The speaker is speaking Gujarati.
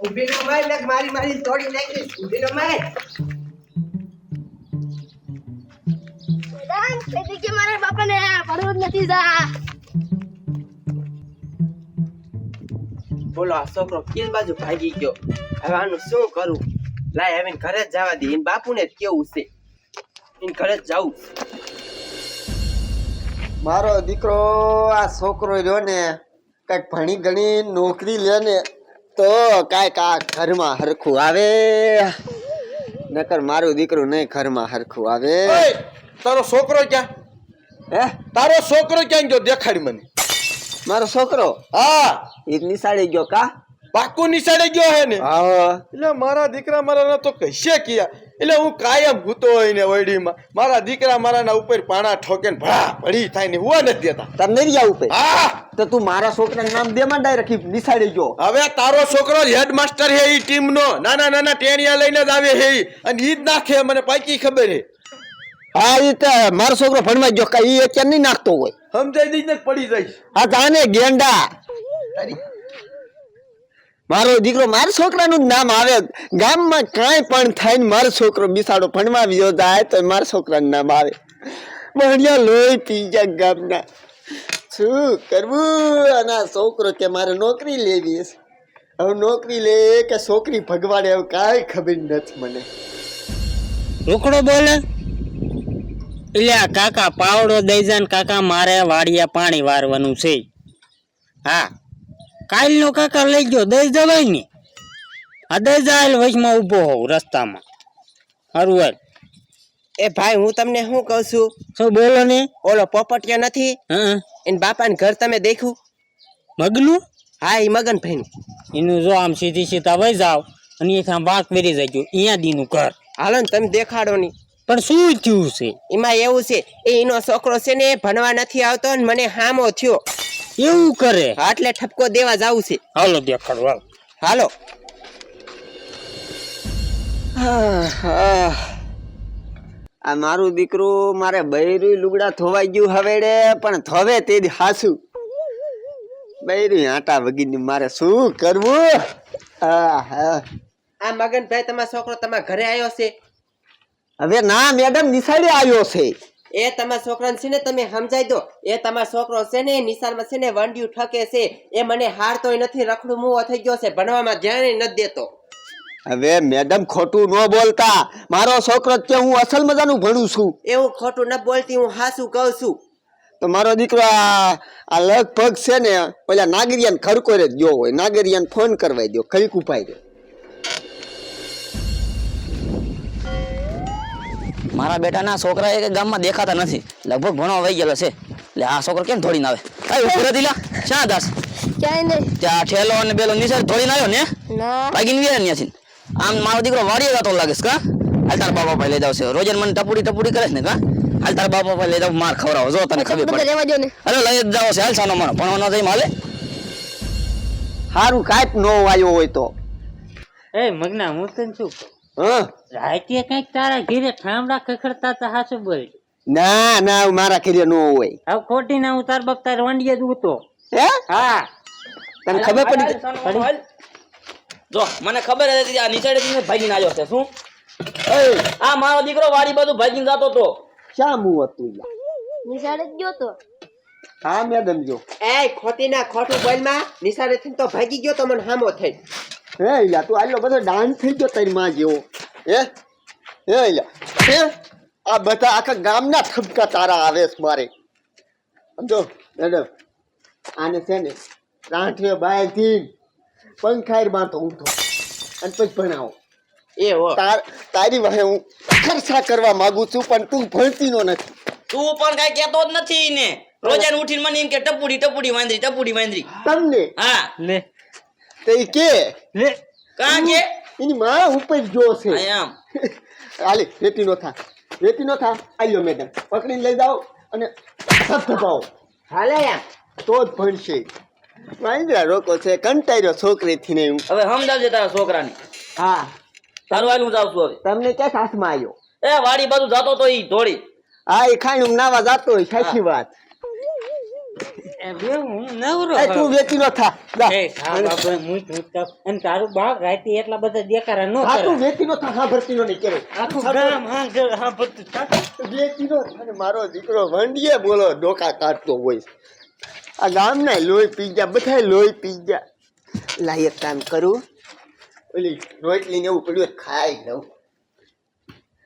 ઊભી માર ને મારી મારી તોડી નાખી. ઊભી માર મેડમ તેથી કે મારા બાપાને ભણવું નથી જા. બોલો આ છોકરો કેલ બાજુ ભાગી ગયો? હવે આનું શું કરું? લાય હવે ઘરે જ જવા દે. એને બાપુને જ કેવું છે? એને ઘરે જ જવું મારો દીકરો આ છોકરો રહ્યો ને કંઈક ભણી ગણી નોકરી લે ને તો કાંઈક આ ઘરમાં હરખું આવે? નકર મારું દીકરું નહીં ઘરમાં હરખું આવે. તારો છોકરો ક્યાં? હે? તારો છોકરો ક્યાં ગયો? દેખાડ મને. મારો છોકરો? હા. એક નિશાળી ગયો કા? પાકું નિશાળે ગયો હે ને? આવો એટલે મારા દીકરા મારા તો કશે કિયા? એટલે હું કાયમ ભૂતો હોય ને ઓયડીમાં મારા દીકરા મારાના ઉપર પાણા ઠોકે ને ભળા ભડી થાય ને હુવા નથી દેતા. તમને નહીં આવું હા. તો તું મારા છોકરાનું નામ દે માં ડાયરેક્ટ નિશાળી ગયો. હવે તારો છોકરો હેડ માસ્ટર હે ઈ ટીમ નો નાના નાના ટેણિયા લઈને જ આવે હે અને ઈ જ નાખે મને પાકી ખબર હે. હા એ તો મારો છોકરો ભણવા ગયો કા એ અત્યારે નહીં નાખતો હોય. સમજાઈ દઈ ને પડી જઈશ. આ જાને ગેંડા. મારો દીકરો મારા છોકરાનું જ નામ આવે. ગામમાં કાંઈ પણ થાય ને મારો છોકરો બિસાડો ભણવા વિયો જાય તો મારા છોકરાનું નામ આવે. ભણ્યા લોહી પી ગયા ગામના. શું કરવું? અને આ છોકરો કે મારે નોકરી લેવી હવે નોકરી લે કે છોકરી ભગવાડે હવે કાંઈ ખબર નથી મને. રોકડો બોલે? એટલે કાકા પાવડો દઈ જાય કાકા મારે વાડિયા પાણી વારવાનું છે. હા. કાલનો કાકા લઈ ગયો દઈ જવાય ને. આ દઈ જાય વચમાં ઊભો હોઉં રસ્તામાં. હરવર એ ભાઈ હું તમને શું કહું છું? શું બોલો ને? ઓલો પોપટિયો નથી? એને બાપાને ઘર તમે દેખ્યું? મગનું? હા એ મગન ભાઈ એનું જો આમ સીધી સીધા વહી જાવ અને એક આમ વાંક વેરી જાય અહીંયા દીનું ઘર. હાલો ને તમે દેખાડો નહીં પણ શું થયું છે? એમાં એવું છે એ એનો છોકરો છે ને ભણવા નથી આવતો ને મને હામો થયો. એવું કરે? એટલે ઠપકો દેવા જાવું છે. હાલો દેખાડો હાલો. હાલો. આ મારું દીકરું મારે બૈરું લુગડા ધોવાઈ ગયું હવેડે પણ ધોવે તે હાસું. બૈરું આટા વગીને મારે શું કરવું. આ મગનભાઈ તમારો છોકરો તમારા ઘરે આવ્યો છે? હવે ના મેડમ નિશાળે આવ્યો છે. એ તમારા છોકરાને છે ને તમે સમજાઈ દો. એ તમારો છોકરો છે ને નિશાળમાં છે ને વંડિયું ઠકે છે. એ મને હારતોય નથી રખડું મુવો થઈ ગયો છે. ભણવામાં ધ્યાન નથી દેતો. હવે મેડમ ખોટું ન બોલતા. મારો છોકરો કે હું અસલ મજાનું ભણું છું. એવું ખોટું ન બોલતી હું હાસું કહું છું. તો મારો દીકરો આ આ લગભગ છે ને પેલા નાગરિયાને ખડકોરે જ ગયો હોય. નાગરિયાને ફોન કરવા દો ખરીક ઉપાય દો મારા બેટાના છોકરા એ ગામમાં દેખાતા નથી. લગભગ ભણવા વહી ગયેલો છે. એટલે આ છોકરો કેમ ધોડીને આવે? કઈ ઊભો રહી લા. શા દાસ? ક્યાંય નહીં. ત્યાં ઠેલો અને બેલો નિસર ધોડીને આવ્યો ને? ના. ભાગીને ગયા ત્યાંથી આમ મારો દીકરો વાડીએ જતો લાગે કા? હાલ તાર બાપા ભાઈ લઈ જાવ છે. રોજે મને ટપુડી ટપુડી કરે ને કા? હાલ તાર બાપા ભાઈ લઈ જાવ માર ખવડાવો. જો તને ખબર પડે. રહેવા દો ને. અરે લઈ જાવ છે હાલ સાનો મારો ભણવા ન થઈ માલે સારું કાંઈક નો આવ્યો હોય તો. એ મગના હું તને શું રાતે કંઈક તારા ઘીરે ઠામડા ખખડતા તા હાસુ બોલ. ના ના મારા ઘરે નો હોય. હવે ખોટી ના હું તાર બાપ તાર વંડીએ જ ઉતો. હે? હા. તને ખબર પડી પડી જો મને ખબર હતી આ નિશાળે તમે ભાગીને આવ્યો છે શું? આ મારો દીકરો વાડી બાજુ ભાગીને જતો તો શા મું હતું? નિશાળે જ ગયો તો. હા મેડમ જો. એ ખોટી ના ખોટું બોલમાં. નિશાળેથી તો ભાગી ગયો તો મને હામો થઈ. હે ઈલા તું આટલો બધો ડાન્સ થઈ ગયો તારી માં જેવો. હે? હે ઈલા હે? આ બધા આખા ગામના ઠપકા તારા આવે છે મારે. સમજો? મેડમ આને છે ને રાંઠે બાયથી પંખાર બાંધો ઊંધો. અને પછી ભણાવો. એ હો. તાર તારી વાહે હું ખર્ચા કરવા માંગુ છું પણ તું ભણતી નો નથી. તું પણ કઈ કેતો જ નથી ને રોજાને ઉઠીને મને એમ કે ટપુડી ટપુડી વાંદરી ટપુડી વાંદરી. તમને? હા. લે. તે ઈ કે? લે. કાં કે? એની માં ઉપર જો છે. આ આમ. આલે રેતી નો થા. રેતી નો થા. આયો મેડમ. પકડીને લઈ જાઓ અને ધબધબાવો હાલે યાર તો જ ભણશે. વાંદરા રોકો છે. કંટાળ્યો છોકરીથી ને હું હવે સમજાવજે તારા છોકરાને. હા. તારું આલું છું હવે. તમને ક્યાં હાથમાં આવ્યો? એ વાડી બાજુ જાતો તો ઈ ધોળી. હા એ ખાઈ નાવા જાતો હોય સાચી વાત. એ બે હું નવરો એ તું વેચી નો થા. એ હા બાપા હું હું તો અને તારું બાપ રાતી એટલા બધા દેખારા નો કરે તું વેચી નો થા હા ભરતી નો નહીં કરે આખું ગામ હા હા ભરતી થા. વેચી નો અને મારો દીકરો વંડીએ બોલો ડોકા કાઢતો હોય. આ ગામના લોહી પી ગયા બધા લોહી પી ગયા. લાયક કામ કરું. ઓલી રોટલી ને એવું પડ્યું ખાઈ લઉં.